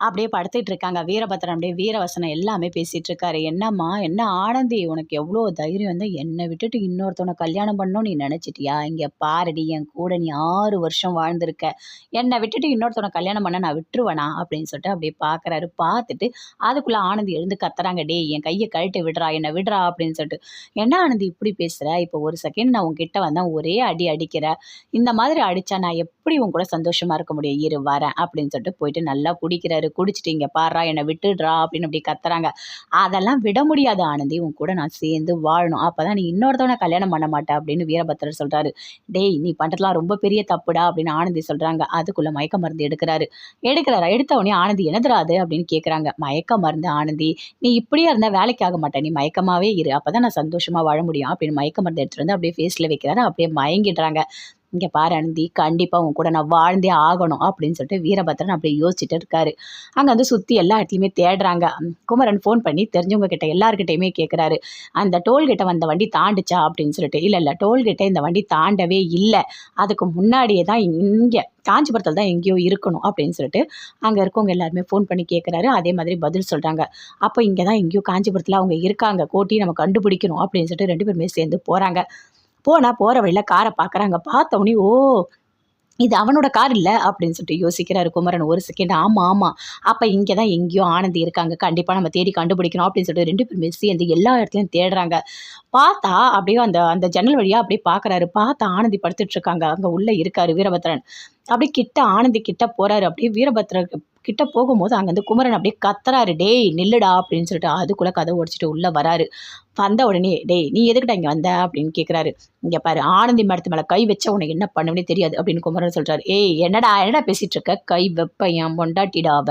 அப்படியே படுத்துட்டு இருக்காங்க. வீரபத்திரம் அப்படியே வீரவசனம் எல்லாமே பேசிட்டு இருக்காரு. என்னம்மா என்ன ஆனந்தி உனக்கு எவ்வளோ தைரியம் வந்து என்னை விட்டுட்டு இன்னொருத்தவனை கல்யாணம் பண்ணணும் நீ நினச்சிட்டியா? இங்கே பாருடி என் கூட நீ ஆறு வருஷம் வாழ்ந்திருக்க. என்னை விட்டுட்டு இன்னொருத்தவனை கல்யாணம் பண்ண நான் விட்டுருவேனா? அப்படின்னு சொல்லிட்டு அப்படியே பார்க்குறாரு பார்த்துட்டு அதுக்குள்ளே ஆனந்தி எழுந்து கத்துறாங்க. டே என் கையை கழட்டி விடுறா என்னை விடுறா அப்படின்னு சொல்லிட்டு. என்ன ஆனந்தி இப்படி பேசுகிற இப்போ ஒரு செகண்ட் நான் உங்ககிட்ட வந்தேன் ஒரே அடி அடிக்கிற. இந்த மாதிரி அடித்தா நான் எப்படி உன் கூட சந்தோஷமாக இருக்க முடியும்? இரு வரேன் அப்படின்னு சொல்லிட்டு போயிட்டு நல்லா குடிக்கிறாரு. குடிச்சிட்டு இங்கே பாடுறா என்னை விட்டுடுறா அப்படின்னு அப்படி கத்துறாங்க. அதெல்லாம் விட முடியாது ஆனந்தி உன் கூட நான் சேர்ந்து வாழணும். அப்போ தான் நீ இன்னொருத்தவனை கல்யாணம் பண்ண மாட்டேன் அப்படின்னு வீரபத்திரர் சொல்கிறாரு டேய் நீ பண்ணுறதுலாம் ரொம்ப பெரிய தப்புடா அப்படின்னு ஆனந்தி சொல்கிறாங்க அதுக்குள்ளே மயக்க மருந்து எடுக்கிறாரு. எடுக்கிறாரா? எடுத்த உடனே ஆனந்தி என்னதுடா அது? அப்படின்னு கேட்குறாங்க மயக்க மருந்து ஆனந்தி நீ இப்படியே இருந்தால் வேலைக்கு ஆக மாட்டேன் நீ மயக்கமாகவே இரு. அப்போ தான் நான் சந்தோஷமாக வாழ முடியும் அப்படின்னு மயக்க மருந்து எடுத்துகிட்டு வந்து அப்படியே ஃபேஸில் வைக்கிறாரு. அப்படியே மயங்கிடுறாங்க. இங்கே பாரு அனந்தி கண்டிப்பாக உன் கூட நான் வாழ்ந்தே ஆகணும் அப்படின்னு சொல்லிட்டு வீரபத்ரன் அப்படியே யோசிச்சுட்டு இருக்காரு. அங்கே வந்து சுற்றி எல்லா இடத்துலையுமே தேடுறாங்க. குமரன் ஃபோன் பண்ணி தெரிஞ்சவங்க கிட்ட எல்லாருக்கிட்டையுமே கேட்குறாரு அந்த டோல்கேட்டை வந்த வண்டி தாண்டுச்சா அப்படின்னு சொல்லிட்டு இல்லை இல்லை டோல்கேட்டை இந்த வண்டி தாண்டவே இல்லை. அதுக்கு முன்னாடியே தான் இங்கே காஞ்சிபுரத்தில் தான் எங்கேயோ இருக்கணும். அப்படின்னு சொல்லிட்டு அங்கே இருக்கவங்க எல்லாருமே ஃபோன் பண்ணி கேட்குறாரு அதே மாதிரி பதில் சொல்கிறாங்க அப்போ இங்கே தான் எங்கேயோ காஞ்சிபுரத்தில் அவங்க இருக்காங்க. கோட்டி நம்ம கண்டுபிடிக்கணும். அப்படின்னு சொல்லிட்டு ரெண்டு பேருமே சேர்ந்து போகிறாங்க போனால் போகிற வழியில் காரை பார்க்குறாங்க பார்த்த ஓ இது அவனோட கார் இல்லை? அப்படின்னு சொல்லிட்டு யோசிக்கிறாரு குமரன் ஒரு செகண்ட் ஆமாம் ஆமாம் அப்போ இங்கே தான் எங்கேயோ ஆனந்தி இருக்காங்க. கண்டிப்பாக நம்ம தேடி கண்டுபிடிக்கணும். அப்படின்னு சொல்லிட்டு ரெண்டு பேரும் சேர்ந்து எல்லா இடத்துலையும் தேடுறாங்க. பார்த்தா அப்படியே அந்த அந்த ஜன்னல் வழியாக அப்படியே பார்க்குறாரு பார்த்தா ஆனந்தி படுத்துட்டு இருக்காங்க. அங்கே உள்ளே இருக்காரு வீரபத்ரன். அப்படியே கிட்ட ஆனந்தி கிட்ட போகிறாரு அப்படியே வீரபத்ரன் கிட்ட போகும்போது அங்கேருந்து குமரன் அப்படியே கத்துறாரு டேய் நில்லுடா அப்படின்னு சொல்லிட்டு அதுக்குள்ளே கதை உடச்சிட்டு உள்ளே வராரு. வந்த உடனே டேய் நீ எதுக்கிட்ட இங்கே வந்த? அப்படின்னு கேட்குறாரு இங்கே பாரு ஆனந்தி மரத்து மேலே கை வச்ச உனக்கு என்ன பண்ணுவனே தெரியாது அப்படின்னு குமரன் சொல்கிறாரு ஏய் என்னடா என்னடா பேசிகிட்டு இருக்க? கை வெப்பையன் பொண்டாட்டிடாவ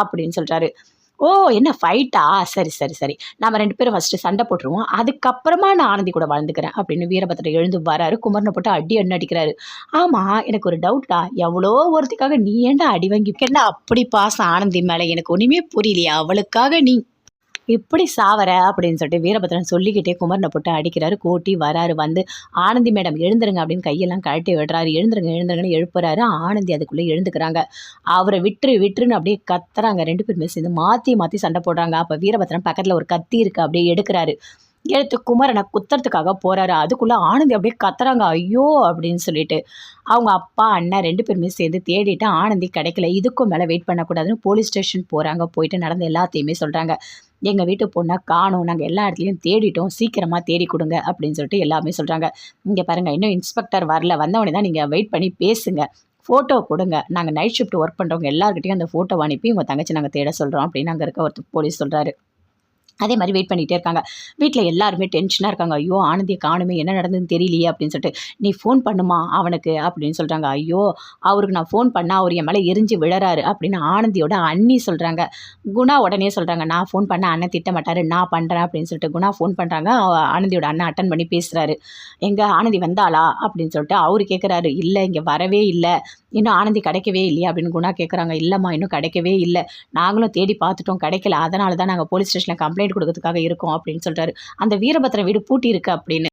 அப்படின்னு சொல்கிறாரு ஓ என்ன ஃபைட்டா சரி சரி சரி. நம்ம ரெண்டு பேரும் ஃபஸ்ட்டு சண்டை போட்டுருவோம். அதுக்கப்புறமா நான் ஆனந்தி கூட வாழ்ந்துக்கிறேன் அப்படின்னு வீரபத்திரம் எழுந்து வராரு. குமரனை போட்டு அடி அண்ணு அடிக்கிறாரு. ஆமாம் எனக்கு ஒரு டவுட்டா எவ்வளோ ஒருத்திக்காக நீ ஏன்டா அடி வாங்கி என்ன அப்படி பாசம் ஆனந்தி மேலே? எனக்கு ஒன்றுமே புரியலையா. அவளுக்காக நீ இப்படி சாவர அப்படின்னு சொல்லிட்டு வீரபத்ரன் சொல்லிக்கிட்டே குமரனை போட்டு அடிக்கிறாரு. கோட்டி வராரு வந்து ஆனந்தி மேடம் எழுந்துருங்க அப்படின்னு கையெல்லாம் கழட்டி விடுறாரு. எழுந்துருங்க எழுந்துருங்கன்னு எழுப்புறாரு. ஆனந்தி அதுக்குள்ளே எழுந்துக்கிறாங்க. அவரை விட்டுரு விட்டுருன்னு அப்படியே கத்துறாங்க. ரெண்டு பேருமே சேர்ந்து மாற்றி மாற்றி சண்டை போடுறாங்க. அப்போ வீரபத்ரன் பக்கத்தில் ஒரு கத்தி இருக்குது அப்படியே எடுக்கிறாரு. எடுத்து குமரனை குத்துறதுக்காக போகிறாரு அதுக்குள்ளே ஆனந்தி அப்படியே கத்துறாங்க. ஐயோ! அப்படின்னு சொல்லிட்டு அவங்க அப்பா அண்ணன் ரெண்டு பேருமே சேர்ந்து தேடிட்டு ஆனந்தி கிடைக்கல. இதுக்கும் மேலே வெயிட் பண்ணக்கூடாதுன்னு போலீஸ் ஸ்டேஷன் போகிறாங்க போயிட்டு நடந்த எல்லாத்தையுமே சொல்கிறாங்க எங்கள் வீட்டு பொண்ணை காணும். நாங்கள் எல்லா இடத்துலையும் தேடிட்டோம். சீக்கிரமாக தேடி கொடுங்க அப்படின்னு சொல்லிட்டு எல்லாமே சொல்கிறாங்க இங்கே பாருங்கள் இன்னும் இன்ஸ்பெக்டர் வரல. வந்தவொடனே தான் நீங்கள் வெயிட் பண்ணி பேசுங்க. ஃபோட்டோ கொடுங்க. நாங்கள் நைட் ஷிஃப்ட் ஒர்க் பண்ணுறவங்க எல்லாருக்கிட்டையும் அந்த ஃபோட்டோ அனுப்பி உங்கள் தங்கச்சி நாங்கள் தேட சொல்கிறோம் அப்படின்னு அங்கே இருக்க ஒருத்தர் போலீஸ் சொல்கிறாரு அதே மாதிரி வெயிட் பண்ணிகிட்டே இருக்காங்க. வீட்டில் எல்லாருமே டென்ஷனாக இருக்காங்க. ஐயோ ஆனந்தியை காணுமே என்ன நடந்ததுன்னு தெரியலையே அப்படின்னு சொல்லிட்டு நீ ஃபோன் பண்ணுமா அவனுக்கு? அப்படின்னு சொல்கிறாங்க ஐயோ அவருக்கு நான் ஃபோன் பண்ணால் அவர் என் மேலே எரிஞ்சு விழறாரு அப்படின்னு ஆனந்தியோட அண்ணி சொல்கிறாங்க குணா உடனே சொல்கிறாங்க நான் ஃபோன் பண்ண அண்ணன் திட்ட மாட்டார் நான் பண்ணுறேன் அப்படின்னு சொல்லிட்டு குணா ஃபோன் பண்ணுறாங்க ஆனந்தியோட அண்ணன் அட்டன் பண்ணி பேசுகிறாரு எங்கே ஆனந்தி வந்தாளா? அப்படின்னு சொல்லிட்டு அவர் கேட்குறாரு இல்லை இங்கே வரவே இல்லை. இன்னும் ஆனந்தி கிடைக்கவே இல்லையா? அப்படின்னு குணா கேட்குறாங்க இல்லைம்மா இன்னும் கிடைக்கவே இல்லை. நாங்களும் தேடி பார்த்துட்டோம். கிடைக்கல. அதனால தான் நாங்கள் போலீஸ் ஸ்டேஷனில் கம்ப்ளைண்ட் கொடுக்கறதுக்காக இருக்கோம் அப்படின்னு சொல்லிட்டாரு. அந்த வீரபத்திர வீடு பூட்டி இருக்கு அப்படின்னு.